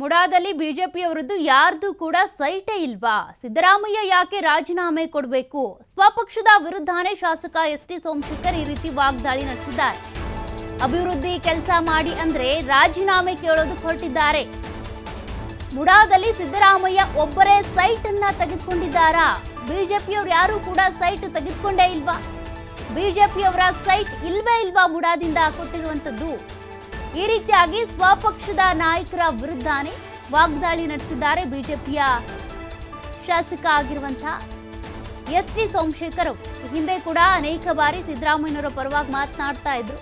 ಮುಡಾದಲ್ಲಿ ಬಿಜೆಪಿಯವರದ್ದು ಯಾರ್ದು ಕೂಡ ಸೈಟೇ ಇಲ್ವಾ? ಸಿದ್ದರಾಮಯ್ಯ ಯಾಕೆ ರಾಜೀನಾಮೆ ಕೊಡಬೇಕು? ಸ್ವಪಕ್ಷದ ವಿರುದ್ಧಾನೇ ಶಾಸಕ ಎಸ್ ಟಿ ಸೋಮಶೇಖರ್ ಈ ರೀತಿ ವಾಗ್ದಾಳಿ ನಡೆಸಿದ್ದಾರೆ. ಅಭಿವೃದ್ಧಿ ಕೆಲಸ ಮಾಡಿ ಅಂದ್ರೆ ರಾಜೀನಾಮೆ ಕೇಳೋದು ಹೊರಟಿದ್ದಾರೆ. ಮುಡಾದಲ್ಲಿ ಸಿದ್ದರಾಮಯ್ಯ ಒಬ್ಬರೇ ಸೈಟ್ ಅನ್ನ ತೆಗೆದುಕೊಂಡಿದ್ದಾರಾ? ಬಿಜೆಪಿಯವರು ಯಾರು ಕೂಡ ಸೈಟ್ ತೆಗೆದುಕೊಂಡೇ ಇಲ್ವಾ? ಬಿಜೆಪಿಯವರ ಸೈಟ್ ಇಲ್ವೇ ಇಲ್ವಾ ಮುಡಾದಿಂದ ಕೊಟ್ಟಿರುವಂತದ್ದು ಈ ರೀತಿಯಾಗಿ ಸ್ವಪಕ್ಷದ ನಾಯಕರ ವಿರುದ್ಧನೇ ವಾಗ್ದಾಳಿ ನಡೆಸಿದ್ದಾರೆ ಬಿಜೆಪಿಯ ಶಾಸಕ ಆಗಿರುವಂತಹ ಎಸ್ ಟಿ ಸೋಮಶೇಖರ್ ಹಿಂದೆ ಕೂಡ ಅನೇಕ ಬಾರಿ ಸಿದ್ದರಾಮಯ್ಯನವರ ಪರವಾಗಿ ಮಾತನಾಡ್ತಾ ಇದ್ರು.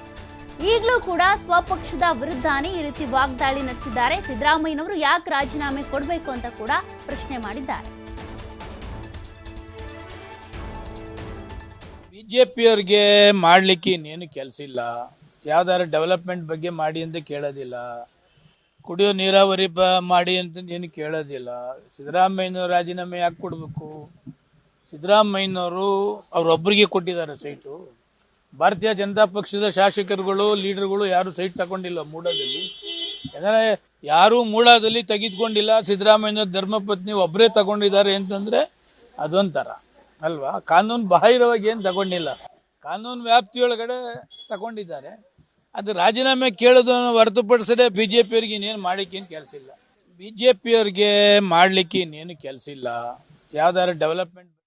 ಈಗಲೂ ಕೂಡ ಸ್ವಪಕ್ಷದ ವಿರುದ್ಧನೇ ಈ ರೀತಿ ವಾಗ್ದಾಳಿ ನಡೆಸಿದ್ದಾರೆ. ಸಿದ್ದರಾಮಯ್ಯನವರು ಯಾಕೆ ರಾಜೀನಾಮೆ ಕೊಡಬೇಕು ಅಂತ ಕೂಡ ಪ್ರಶ್ನೆ ಮಾಡಿದ್ದಾರೆ. ಬಿಜೆಪಿಯವ್ರಿಗೆ ಮಾಡಲಿಕ್ಕೆ ಇನ್ನೇನು ಕೆಲಸ ಇಲ್ಲ. ಯಾವ್ದಾದ್ರು ಡೆವಲಪ್ಮೆಂಟ್ ಬಗ್ಗೆ ಮಾಡಿ ಅಂತ ಕೇಳೋದಿಲ್ಲ. ಕುಡಿಯೋ ನೀರಾವರಿ ಬ ಮಾಡಿ ಅಂತ ಏನು ಕೇಳೋದಿಲ್ಲ. ಸಿದ್ದರಾಮಯ್ಯನವ್ರು ರಾಜೀನಾಮೆ ಯಾಕೆ ಕೊಡಬೇಕು? ಸಿದ್ದರಾಮಯ್ಯನವರು ಅವರೊಬ್ಬರಿಗೆ ಕೊಟ್ಟಿದ್ದಾರೆ ಸೈಟು. ಭಾರತೀಯ ಜನತಾ ಪಕ್ಷದ ಶಾಸಕರುಗಳು, ಲೀಡರ್ಗಳು ಯಾರು ಸೈಟ್ ತಗೊಂಡಿಲ್ಲ ಮೂಡದಲ್ಲಿ. ಯಾಕಂದ್ರೆ ಯಾರು ಮೂಡಾದಲ್ಲಿ ತೆಗೆದುಕೊಂಡಿಲ್ಲ. ಸಿದ್ದರಾಮಯ್ಯನ ಧರ್ಮಪತ್ನಿ ಒಬ್ಬರೇ ತಗೊಂಡಿದ್ದಾರೆ ಅಂತಂದ್ರೆ ಅದೊಂಥರ, ಅಲ್ವಾ? ಕಾನೂನು ಬಾಹಿರವಾಗಿ ಏನು ತಗೊಂಡಿಲ್ಲ. ಕಾನೂನು ವ್ಯಾಪ್ತಿಯೊಳಗಡೆ ತಗೊಂಡಿದ್ದಾರೆ. ಅದು ರಾಜೀನಾಮೆ ಕೇಳೋದನ್ನು ಹೊರತುಪಡಿಸದೆ ಬಿ ಜೆ ಪಿಯವ್ರಿಗೆ ಇನ್ನೇನು ಮಾಡಲಿಕ್ಕೆ ಏನು ಕೆಲಸ ಇಲ್ಲ. ಬಿ ಜೆ ಪಿಯವ್ರಿಗೆ ಮಾಡಲಿಕ್ಕೆ ಇನ್ನೇನು ಕೆಲಸ ಇಲ್ಲ. ಯಾವ್ದಾದ್ರು ಡೆವಲಪ್ಮೆಂಟ್